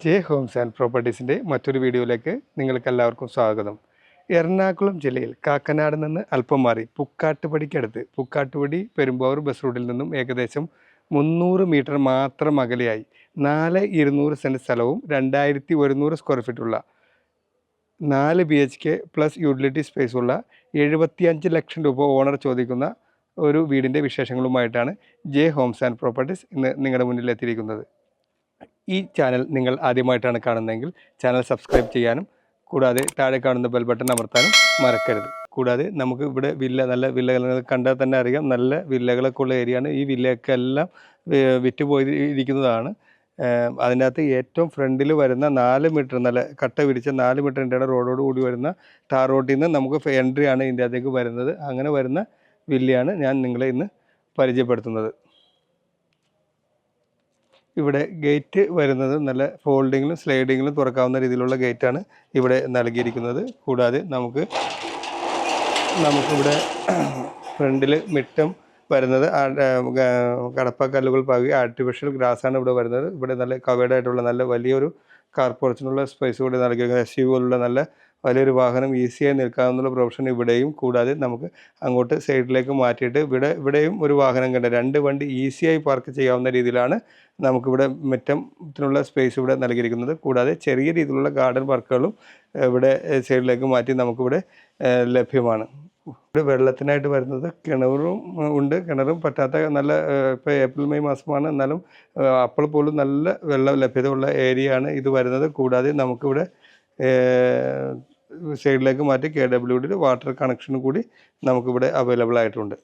J homes and പ്രോപ്പർട്ടീസിന്റെ മറ്റൊരു വീഡിയോയിലേക്ക് നിങ്ങൾക്ക് എല്ലാവർക്കും സ്വാഗതം. എറണാകുളം ജില്ലയിൽ കാക്കനാട് നിന്ന് അല്പം മാറി പുക്കാട്ടുപടിക്കടുത്ത് പുക്കാട്ടുപടി പെരുമ്പാവൂർ ബസ് റൂട്ടിൽ നിന്നും ഏകദേശം മുന്നൂറ് മീറ്റർ മാത്രം അകലെയായി നാല് ഇരുന്നൂറ് സെന്റ് സ്ഥലവും രണ്ടായിരത്തി ഒരുന്നൂറ് സ്ക്വയർ ഫീറ്റുള്ള നാല് B H K plus utility സ്പേസുള്ള എഴുപത്തിയഞ്ച് ലക്ഷം രൂപ ഓണർ ചോദിക്കുന്ന ഒരു വീടിന്റെ വിശേഷങ്ങളുമായിട്ടാണ് ജെ ഹോംസ് ആൻഡ് പ്രോപ്പർട്ടീസ് ഇന്ന് നിങ്ങളുടെ മുന്നിൽ എത്തിയിരിക്കുന്നത്. ഈ ചാനൽ നിങ്ങൾ ആദ്യമായിട്ടാണ് കാണുന്നതെങ്കിൽ ചാനൽ സബ്സ്ക്രൈബ് ചെയ്യാനും കൂടാതെ താഴെ കാണുന്ന ബെൽ ബട്ടൺ അമർത്താനും മറക്കരുത്. കൂടാതെ നമുക്ക് ഇവിടെ വില്ല നല്ല വില്ലകൾ കണ്ടാൽ തന്നെ അറിയാം. നല്ല വില്ലകളൊക്കെ ഉള്ള ഏരിയയാണ് ഈ വില്ലയൊക്കെ എല്ലാം വിറ്റുപോയി ഇരിക്കുന്നതാണ് അതിനകത്ത് ഏറ്റവും ഫ്രണ്ടിൽ വരുന്ന നാല് മീറ്റർ നല്ല കട്ട പിടിച്ച നാല് മീറ്ററിന്റെ റോഡോട് കൂടി വരുന്ന ടാർ റോഡിൽ നിന്ന് നമുക്ക് എൻട്രി ആണ് ഇതിന്റെ അകത്തേക്ക് വരുന്നത്. അങ്ങനെ വരുന്ന വില്ലയാണ് ഞാൻ നിങ്ങളെ ഇന്ന് പരിചയപ്പെടുത്തുന്നത്. ഇവിടെ ഗേറ്റ് വരുന്നത് നല്ല ഫോൾഡിങ്ങിലും സ്ലൈഡിങ്ങിലും തുറക്കാവുന്ന രീതിയിലുള്ള ഗേറ്റാണ് ഇവിടെ നൽകിയിരിക്കുന്നത്. കൂടാതെ നമുക്ക് നമുക്കിവിടെ ഫ്രണ്ടിൽ മിറ്റം വരുന്നത് കടപ്പക്കല്ലുകൾ പാകി ആർട്ടിഫിഷ്യൽ ഗ്രാസാണ് ഇവിടെ വരുന്നത്. ഇവിടെ നല്ല കവേഡായിട്ടുള്ള നല്ല വലിയൊരു കാർ സ്പേസ് കൂടി നൽകിയിരിക്കുന്നത് എസ് യു പോലുള്ള നല്ല വലിയൊരു വാഹനം ഈസിയായി നിൽക്കാവുന്ന പ്രൊഫഷൻ ഇവിടെയും കൂടാതെ നമുക്ക് അങ്ങോട്ട് സൈഡിലേക്ക് മാറ്റിയിട്ട് ഇവിടെ ഇവിടെയും ഒരു വാഹനം കണ്ട രണ്ട് വണ്ടി ഈസിയായി പാർക്ക് ചെയ്യാവുന്ന രീതിയിലാണ് നമുക്കിവിടെ മുറ്റത്തിനുള്ള സ്പേസ് ഇവിടെ നൽകിയിരിക്കുന്നത്. കൂടാതെ ചെറിയ രീതിയിലുള്ള ഗാർഡൻ വർക്കുകളും ഇവിടെ സൈഡിലേക്ക് മാറ്റി നമുക്കിവിടെ ലഭ്യമാണ്. ഇവിടെ വെള്ളത്തിനായിട്ട് വരുന്നത് കിണറും ഉണ്ട്. കിണറും പറ്റാത്ത നല്ല ഇപ്പോൾ ഏപ്രിൽ മെയ് മാസമാണ്. എന്നാലും അപ്പോൾ പോലും നല്ല വെള്ളം ലഭ്യത ഉള്ള ഏരിയയാണ് ഇത് വരുന്നത്. കൂടാതെ നമുക്കിവിടെ സൈഡിലേക്ക് മാറ്റി കെ ഡബ്ല്യു ഡിയിൽ വാട്ടർ കണക്ഷനും കൂടി നമുക്കിവിടെ അവൈലബിൾ ആയിട്ടുണ്ട്.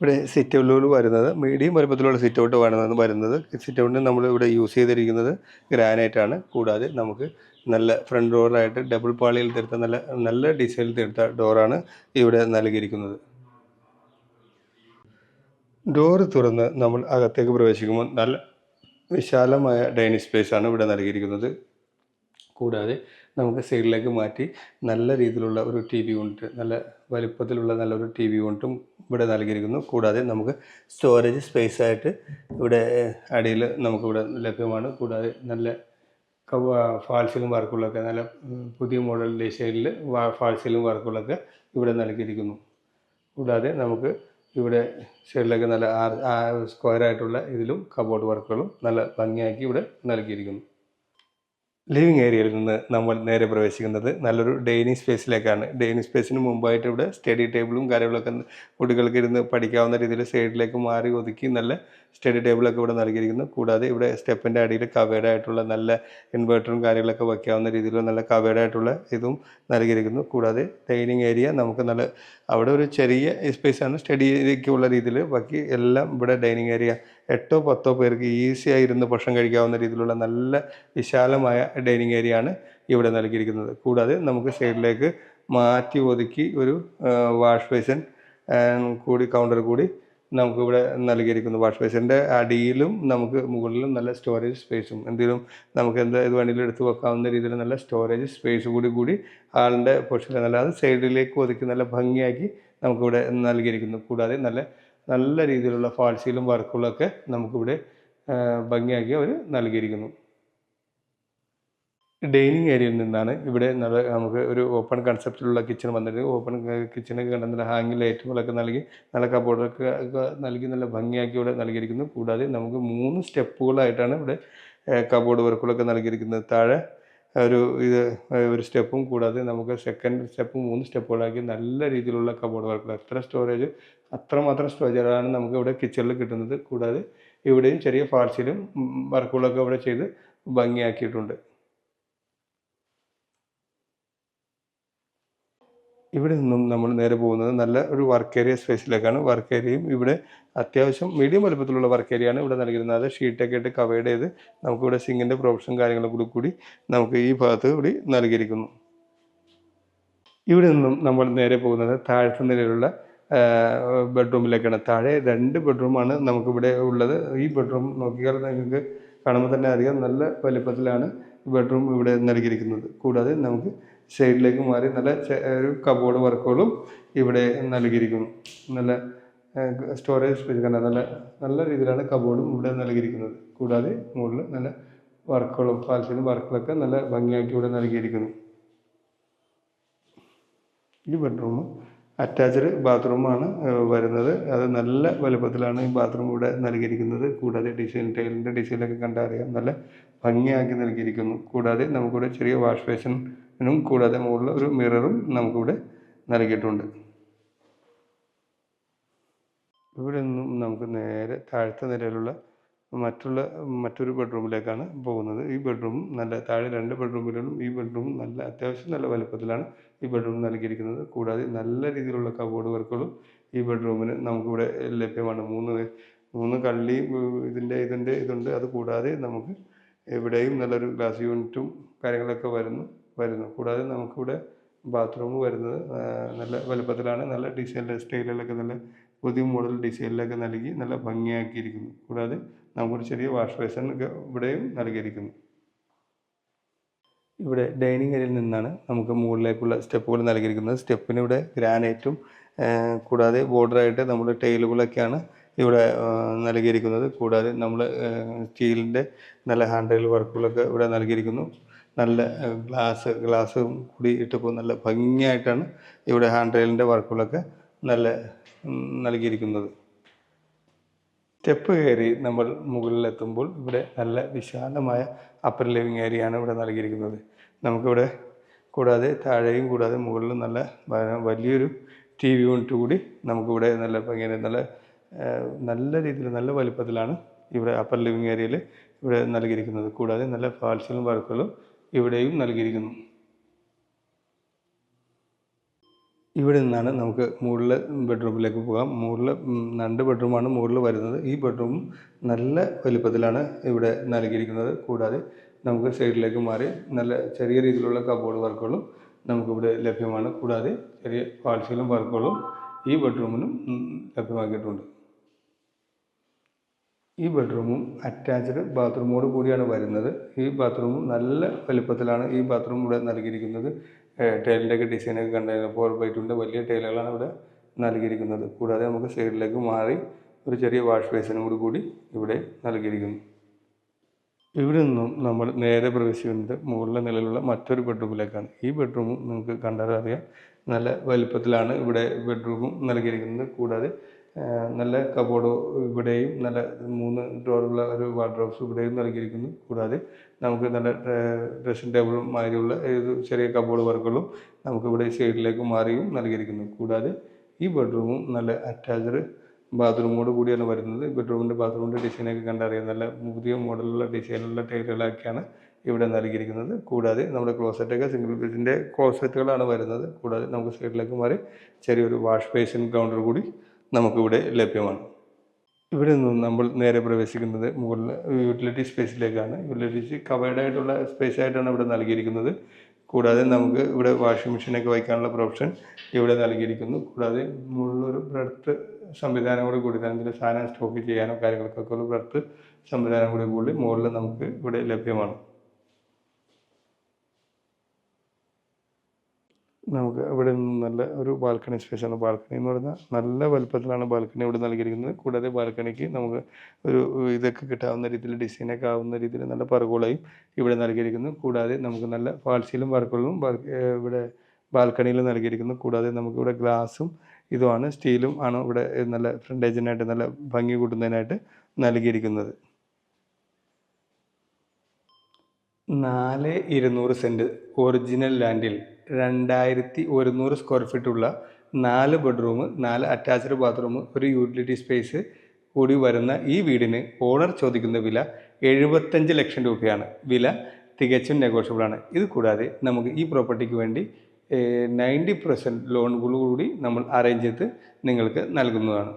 ഇവിടെ സിറ്റ് ഔട്ടിൽ വരുന്നത് മീഡിയം വലുപ്പത്തിലുള്ള സിറ്റ് ഔട്ട് വരുന്നത്. വരുന്നത് സിറ്റ് ഔട്ടിന് നമ്മൾ ഇവിടെ യൂസ് ചെയ്തിരിക്കുന്നത് ഗ്രാനൈറ്റ് ആണ്. കൂടാതെ നമുക്ക് നല്ല ഫ്രണ്ട് ഡോറായിട്ട് ഡബിൾ പാളിയിൽ തീർത്ത നല്ല നല്ല ഡിസൈനിൽ തീർത്ത ഡോറാണ് ഇവിടെ നൽകിയിരിക്കുന്നത്. ഡോറ് തുറന്ന് നമ്മൾ അകത്തേക്ക് പ്രവേശിക്കുമ്പോൾ നല്ല വിശാലമായ ഡൈനിങ് സ്പേസ് ആണ് ഇവിടെ നൽകിയിരിക്കുന്നത്. കൂടാതെ നമുക്ക് സൈഡിലേക്ക് മാറ്റി നല്ല രീതിയിലുള്ള ഒരു ടി വി യൂണിറ്റ് നല്ല വലുപ്പത്തിലുള്ള നല്ലൊരു ടി വി യൂണിറ്റും ഇവിടെ നൽകിയിരിക്കുന്നു. കൂടാതെ നമുക്ക് സ്റ്റോറേജ് സ്പേസ് ആയിട്ട് ഇവിടെ അടിയിൽ നമുക്കിവിടെ ലഭ്യമാണ്. കൂടാതെ നല്ല ഫാൾസിലും വർക്കുകളൊക്കെ നല്ല പുതിയ മോഡൽ ഡിസൈനിൽ ഫാൾസിലും വർക്കുകളൊക്കെ ഇവിടെ നൽകിയിരിക്കുന്നു. കൂടാതെ നമുക്ക് ഇവിടെ സൈഡിലൊക്കെ നല്ല സ്ക്വയർ ആയിട്ടുള്ള ഇതിലും കബോർഡ് വർക്കുകളും നല്ല ഭംഗിയാക്കി ഇവിടെ നൽകിയിരിക്കുന്നു. ലിവിങ് ഏരിയയിൽ നിന്ന് നമ്മൾ നേരെ പ്രവേശിക്കുന്നത് നല്ലൊരു ഡൈനിങ് സ്പേസിലേക്കാണ്. ഡൈനിങ് സ്പേസിന് മുമ്പായിട്ട് ഇവിടെ സ്റ്റഡി ടേബിളും കാര്യങ്ങളൊക്കെ കുട്ടികൾക്ക് ഇരുന്ന് പഠിക്കാവുന്ന രീതിയിൽ സൈഡിലേക്ക് മാറി ഒതുക്കി നല്ല സ്റ്റഡി ടേബിളൊക്കെ ഇവിടെ നൽകിയിരിക്കുന്നു. കൂടാതെ ഇവിടെ സ്റ്റെപ്പിന്റെ അടിയിൽ കവേഡ് ആയിട്ടുള്ള നല്ല ഇൻവേർട്ടറും കാര്യങ്ങളൊക്കെ വയ്ക്കാവുന്ന രീതിയിലുള്ള നല്ല കവേഡ് ആയിട്ടുള്ള ഇതും നൽകിയിരിക്കുന്നു. കൂടാതെ ഡൈനിങ് ഏരിയ നമുക്ക് നല്ല അവിടെ ഒരു ചെറിയ സ്പേസാണ് സ്റ്റഡിയിലേക്കുള്ള രീതിയിൽ ബാക്കി എല്ലാം ഇവിടെ ഡൈനിങ് ഏരിയ എട്ടോ പത്തോ പേർക്ക് ഈസി ആയി ഇരുന്ന് ഭക്ഷണം കഴിക്കാവുന്ന രീതിയിലുള്ള നല്ല വിശാലമായ ഡൈനിങ് ഏരിയ ആണ് ഇവിടെ നൽകിയിരിക്കുന്നത്. കൂടാതെ നമുക്ക് സൈഡിലേക്ക് മാറ്റി ഒതുക്കി ഒരു വാഷ് ബേസിൻ കൂടി കൗണ്ടർ കൂടി നമുക്കിവിടെ നൽകിയിരിക്കുന്നു. വാഷ് ബേസിന്റെ അടിയിലും നമുക്ക് മുകളിലും നല്ല സ്റ്റോറേജ് സ്പേസും. എന്തെങ്കിലും നമുക്ക് എന്താ ഇത് വേണമെങ്കിലും എടുത്ത് വെക്കാവുന്ന രീതിയിൽ നല്ല സ്റ്റോറേജ് സ്പേസ് കൂടി കൂടി ആളിന്റെ പൊസിഷൻ നല്ല അത് സൈഡിലേക്ക് ഒതുക്കി നല്ല ഭംഗിയാക്കി നമുക്കിവിടെ നൽകിയിരിക്കുന്നു. കൂടാതെ നല്ല നല്ല രീതിയിലുള്ള ഫാൾസിലും വർക്കുകളൊക്കെ നമുക്കിവിടെ ഭംഗിയാക്കി അവർ നൽകിയിരിക്കുന്നു. ഡൈനിങ് ഏരിയയിൽ നിന്നാണ് ഇവിടെ നമുക്ക് ഒരു ഓപ്പൺ കൺസെപ്റ്റിലുള്ള കിച്ചൺ വന്നിട്ട് ഓപ്പൺ കിച്ചണൊക്കെ കണ്ട നല്ല ഹാങ്ങിങ് ലൈറ്റുകളൊക്കെ നൽകി നല്ല കബോർഡൊക്കെ നൽകി നല്ല ഭംഗിയാക്കി ഇവിടെ നൽകിയിരിക്കുന്നു. കൂടാതെ നമുക്ക് മൂന്ന് സ്റ്റെപ്പുകളായിട്ടാണ് ഇവിടെ കബോർഡ് വർക്കുകളൊക്കെ നൽകിയിരിക്കുന്നത്. താഴെ ഒരു ഇത് ഒരു സ്റ്റെപ്പും കൂടാതെ നമുക്ക് സെക്കൻഡ് സ്റ്റെപ്പ് മൂന്ന് സ്റ്റെപ്പുകളാക്കി നല്ല രീതിയിലുള്ള കബോർഡ് വർക്കുകൾ എത്ര സ്റ്റോറേജ് അത്രമാത്രം സ്റ്റോറേജാണ് നമുക്ക് ഇവിടെ കിച്ചണിൽ കിട്ടുന്നത്. കൂടാതെ ഇവിടെയും ചെറിയ ഫാൾസിലും വർക്കുകളൊക്കെ ഇവിടെ ചെയ്ത് ഭംഗിയാക്കിയിട്ടുണ്ട്. ഇവിടെ നിന്നും നമ്മൾ നേരെ പോകുന്നത് നല്ല ഒരു വർക്ക് ഏരിയ സ്പേസിലേക്കാണ് വർക്ക് ഏരിയയും ഇവിടെ അത്യാവശ്യം മീഡിയം വലുപ്പത്തിലുള്ള വർക്ക് ഏരിയയാണ് ഇവിടെ നൽകിയിരുന്നത്. അത് ഷീറ്റൊക്കെ ഇട്ട് കവേഡ് ചെയ്ത് നമുക്കിവിടെ സിങ്ങിന്റെ പ്രൊഫഷൻ കാര്യങ്ങളും കൂടി കൂടി നമുക്ക് ഈ ഭാഗത്ത് കൂടി നൽകിയിരിക്കുന്നു. ഇവിടെ നിന്നും നമ്മൾ നേരെ പോകുന്നത് താഴത്തെ നിലയിലുള്ള ബെഡ്റൂമിലേക്കാണ് താഴെ രണ്ട് ബെഡ്റൂമാണ് നമുക്കിവിടെ ഉള്ളത്. ഈ ബെഡ്റൂം നോക്കിയാൽ നിങ്ങൾക്ക് കാണുമ്പോൾ തന്നെ അറിയാം നല്ല വലുപ്പത്തിലാണ് ബെഡ്റൂം ഇവിടെ നൽകിയിരിക്കുന്നത്. കൂടാതെ നമുക്ക് സൈഡിലേക്ക് മാറി നല്ല ഒരു കബോർഡ് വർക്കുകളും ഇവിടെ നൽകിയിരിക്കുന്നു. നല്ല സ്റ്റോറേജ് സ്പേസ് കണ്ട നല്ല നല്ല രീതിയിലാണ് കബോർഡും ഇവിടെ നൽകിയിരിക്കുന്നത്. കൂടാതെ മുകളിൽ നല്ല വർക്കുകളും ഫാൽസിലും വർക്കുകളൊക്കെ നല്ല ഭംഗിയാക്കി ഇവിടെ നൽകിയിരിക്കുന്നു. ഈ ബെഡ്റൂം. അറ്റാച്ച്ഡ് ബാത്റൂമാണ് വരുന്നത്. അത് നല്ല വലുപ്പത്തിലാണ് ഈ ബാത്റൂം ഇവിടെ നൽകിയിരിക്കുന്നത്. കൂടാതെ ഡിസൈൻ ടൈലിന്റെ ഡിസൈനൊക്കെ കണ്ടാൽ അറിയാം നല്ല ഭംഗിയാക്കി നൽകിയിരിക്കുന്നു. കൂടാതെ നമുക്കിവിടെ ചെറിയ വാഷ് ബേസിനും കൂടാതെ മുകളിൽ ഒരു മിററും നമുക്കിവിടെ നൽകിയിട്ടുണ്ട്. ഇവിടെ നിന്നും നമുക്ക് നേരെ താഴത്തെ നിലയിലുള്ള മറ്റുള്ള മറ്റൊരു ബെഡ്റൂമിലേക്കാണ് പോകുന്നത്. ഈ ബെഡ്റൂം നല്ല താഴെ രണ്ട് ബെഡ്റൂമിലും ഈ ബെഡ്റൂം നല്ല അത്യാവശ്യം നല്ല വലുപ്പത്തിലാണ് ഈ ബെഡ്റൂം നൽകിയിരിക്കുന്നത്. കൂടാതെ നല്ല രീതിയിലുള്ള കബോർഡ് വർക്കുകളും ഈ ബെഡ്റൂമിന് നമുക്കിവിടെ ലഭ്യമാണ്. മൂന്ന് മൂന്ന് കള്ളി ഇതിന്റെ ഇതിന്റെ ഇതുണ്ട്. അത് കൂടാതെ നമുക്ക് ഇവിടെയും നല്ലൊരു ഗ്ലാസ് യൂണിറ്റും കാര്യങ്ങളൊക്കെ വരുന്നു. വരുന്നു. കൂടാതെ നമുക്കിവിടെ ബാത്റൂം വരുന്നത് നല്ല വലുപ്പത്തിലാണ് നല്ല ഡിസൈൻ സ്റ്റൈലിലൊക്കെ നല്ല പുതിയ മോഡൽ ഡിസൈനിലൊക്കെ നൽകി നല്ല ഭംഗിയാക്കിയിരിക്കുന്നു. കൂടാതെ നമുക്കൊരു ചെറിയ വാഷ് ബേസിൻ ഒക്കെ ഇവിടെയും നൽകിയിരിക്കുന്നു. ഇവിടെ ഡൈനിങ് ഏരിയയിൽ നിന്നാണ് നമുക്ക് മുകളിലേക്കുള്ള സ്റ്റെപ്പുകൾ നൽകിയിരിക്കുന്നത്. സ്റ്റെപ്പിന് ഇവിടെ ഗ്രാനൈറ്റും കൂടാതെ ബോർഡറായിട്ട് നമ്മൾ ടൈലുകളൊക്കെയാണ് ഇവിടെ നൽകിയിരിക്കുന്നത്. കൂടാതെ നമ്മൾ സ്റ്റീലിന്റെ നല്ല ഹാൻഡിൽ വർക്കുകളൊക്കെ ഇവിടെ നൽകിയിരിക്കുന്നു. നല്ല ഗ്ലാസ് ഗ്ലാസ്സും കൂടി ഇട്ടപ്പോൾ നല്ല ഭംഗിയായിട്ടാണ് ഇവിടെ ഹാൻഡ് റെയിലിന്റെ വർക്കുകളൊക്കെ നല്ല നൽകിയിരിക്കുന്നത്. സ്റ്റെപ്പ് കയറി നമ്മൾ മുകളിലെത്തുമ്പോൾ ഇവിടെ നല്ല വിശാലമായ അപ്പർ ലിവിങ് ഏരിയയാണ് ഇവിടെ നൽകിയിരിക്കുന്നത്. നമുക്കിവിടെ കൂടാതെ താഴെയും കൂടാതെ മുകളിലും നല്ല വലിയൊരു ടി വി യൂണിറ്റ് കൂടി നമുക്കിവിടെ നല്ല ഭംഗി നല്ല നല്ല രീതിയിൽ നല്ല വലുപ്പത്തിലാണ് ഇവിടെ അപ്പർ ലിവിങ് ഏരിയയിൽ ഇവിടെ നൽകിയിരിക്കുന്നത്. കൂടാതെ നല്ല ഫാൾസിലും വർക്കുകളും ഇവിടെയും നൽകിയിരിക്കുന്നു. ഇവിടെ നിന്നാണ് നമുക്ക് മുകളിൽ ബെഡ്റൂമിലേക്ക് പോകാം. മുകളിൽ രണ്ട് ബെഡ്റൂമാണ് മുകളിൽ വരുന്നത്. ഈ ബെഡ്റൂം നല്ല വലിപ്പത്തിലാണ് ഇവിടെ നൽകിയിരിക്കുന്നത്. കൂടാതെ നമുക്ക് സൈഡിലേക്ക് മാറി നല്ല ചെറിയ രീതിയിലുള്ള കബോർഡ് വർക്കുകളും നമുക്കിവിടെ ലഭ്യമാണ്. കൂടാതെ ചെറിയ ഫാൾസിലും വർക്കുകളും ഈ ബെഡ്റൂമിനും ലഭ്യമാക്കിയിട്ടുണ്ട്. ഈ ബെഡ്റൂമും അറ്റാച്ച്ഡ് ബാത്റൂമോട് കൂടിയാണ് വരുന്നത്. ഈ ബാത്റൂമും നല്ല വലുപ്പത്തിലാണ് ഈ ബാത്റൂം ഇവിടെ നൽകിയിരിക്കുന്നത്. ടൈലിന്റെ ഒക്കെ ഡിസൈനൊക്കെ കണ്ടു ഫോർ ബൈ ടുവിന്റെ വലിയ ടൈലുകളാണ് ഇവിടെ നൽകിയിരിക്കുന്നത്. കൂടാതെ നമുക്ക് സൈഡിലേക്ക് മാറി ഒരു ചെറിയ വാഷ് ബേസിനോട് കൂടി ഇവിടെ നൽകിയിരിക്കുന്നു. ഇവിടെ നിന്നും നമ്മൾ നേരെ പ്രവേശിക്കുന്നത് മുകളിലെ നിലയിലുള്ള മറ്റൊരു ബെഡ്റൂമിലേക്കാണ് ഈ ബെഡ്റൂമും നിങ്ങൾക്ക് കണ്ടാൽ അറിയാം നല്ല വലുപ്പത്തിലാണ് ഇവിടെ ബെഡ്റൂമും നൽകിയിരിക്കുന്നത്. കൂടാതെ നല്ല കബോർഡ് ഇവിടെയും നല്ല മൂന്ന് ഡോറുള്ള ഒരു വാർഡ്രോബ്സ് ഇവിടെയും നൽകിയിരിക്കുന്നു. കൂടാതെ നമുക്ക് നല്ല ഡ്രസ്സിംഗ് ടേബിളും മാതിരിയുള്ള ഏത് ചെറിയ കബോർഡ് വർക്കുകളും നമുക്ക് ഇവിടെ സൈഡിലേക്ക് മാറിയും നൽകിയിരിക്കുന്നു. കൂടാതെ ഈ ബെഡ്റൂമും നല്ല അറ്റാച്ച്ഡ് ബാത്റൂമോട് കൂടിയാണ് വരുന്നത്. ബെഡ്റൂമിന്റെ ബാത്റൂമിന്റെ ഡിസൈനൊക്കെ കണ്ടറിയാം. നല്ല പുതിയ മോഡലുള്ള ഡിസൈനുള്ള ടൈലുകളൊക്കെയാണ് ഇവിടെ നൽകിയിരിക്കുന്നത്. കൂടാതെ നമ്മുടെ ക്ലോസറ്റൊക്കെ സിംഗിൾ ബെഡിന്റെ ക്ലോസറ്റുകളാണ് വരുന്നത്. കൂടാതെ നമുക്ക് സൈഡിലേക്ക് മാറി ചെറിയൊരു വാഷ് ബേസിൻ കൗണ്ടർ കൂടി നമുക്കിവിടെ ലഭ്യമാണ്. ഇവിടെ നിന്നും നമ്മൾ നേരെ പ്രവേശിക്കുന്നത് മുകളിൽ യൂട്ടിലിറ്റി സ്പേസിലേക്കാണ്. യൂട്ടിലിറ്റി കവേർഡ് ആയിട്ടുള്ള സ്പേസ് ആയിട്ടാണ് ഇവിടെ നൽകിയിരിക്കുന്നത്. കൂടാതെ നമുക്ക് ഇവിടെ വാഷിംഗ് മെഷീനൊക്കെ വയ്ക്കാനുള്ള പ്രൊപ്ഷൻ ഇവിടെ നൽകിയിരിക്കുന്നു. കൂടാതെ മുകളിലൊരു ബ്രഡ്ത്ത് സംവിധാനം കൂടി കൂടി തന്നെ സാധനം സ്റ്റോക്ക് ചെയ്യാനോ കാര്യങ്ങൾക്കൊക്കെ ഉള്ള ബ്രഡ്ത്ത് സംവിധാനം കൂടി കൂടി മുകളിൽ നമുക്ക് ഇവിടെ ലഭ്യമാണ്. നമുക്ക് ഇവിടെ നിന്ന് നല്ല ഒരു ബാൽക്കണി ആണ്. ബാൽക്കണി എന്ന് പറഞ്ഞാൽ നല്ല വലുപ്പത്തിലാണ് ബാൽക്കണി ഇവിടെ നൽകിയിരിക്കുന്നത്. കൂടാതെ ബാൽക്കണിക്ക് നമുക്ക് ഒരു ഇതൊക്കെ കിട്ടാവുന്ന രീതിയിൽ ഡിസൈനൊക്കെ ആവുന്ന രീതിയിൽ നല്ല പറകോളയും ഇവിടെ നൽകിയിരിക്കുന്നു. കൂടാതെ നമുക്ക് നല്ല ഫാൾസിലും വർക്കുകളും ഇവിടെ ബാൽക്കണിയിൽ നൽകിയിരിക്കുന്നു. കൂടാതെ നമുക്കിവിടെ ഗ്ലാസും ഇതുമാണ്. സ്റ്റീലും ആണ് ഇവിടെ നല്ല ഫ്രണ്ടേജിനായിട്ട് നല്ല ഭംഗി കൂട്ടുന്നതിനായിട്ട് നൽകിയിരിക്കുന്നത്. നാല് ഇരുന്നൂറ് സെന്റ് ഒറിജിനൽ ലാൻഡിൽ രണ്ടായിരത്തി ഒരുന്നൂറ് സ്ക്വയർ ഫീറ്റ് ഉള്ള നാല് ബെഡ്റൂം നാല് അറ്റാച്ച്ഡ് ബാത്റൂം ഒരു യൂട്ടിലിറ്റി സ്പേസ് കൂടി വരുന്ന ഈ വീടിന് ഓണർ ചോദിക്കുന്ന വില എഴുപത്തഞ്ച് ലക്ഷം രൂപയാണ്. വില തികച്ചും നെഗോഷ്യബിൾ ആണ്. ഇത് കൂടാതെ നമുക്ക് ഈ പ്രോപ്പർട്ടിക്ക് വേണ്ടി നയന്റി പെർസെന്റ് ലോണുകൾ കൂടി നമ്മൾ അറേഞ്ച് ചെയ്ത് നിങ്ങൾക്ക് നൽകുന്നതാണ്.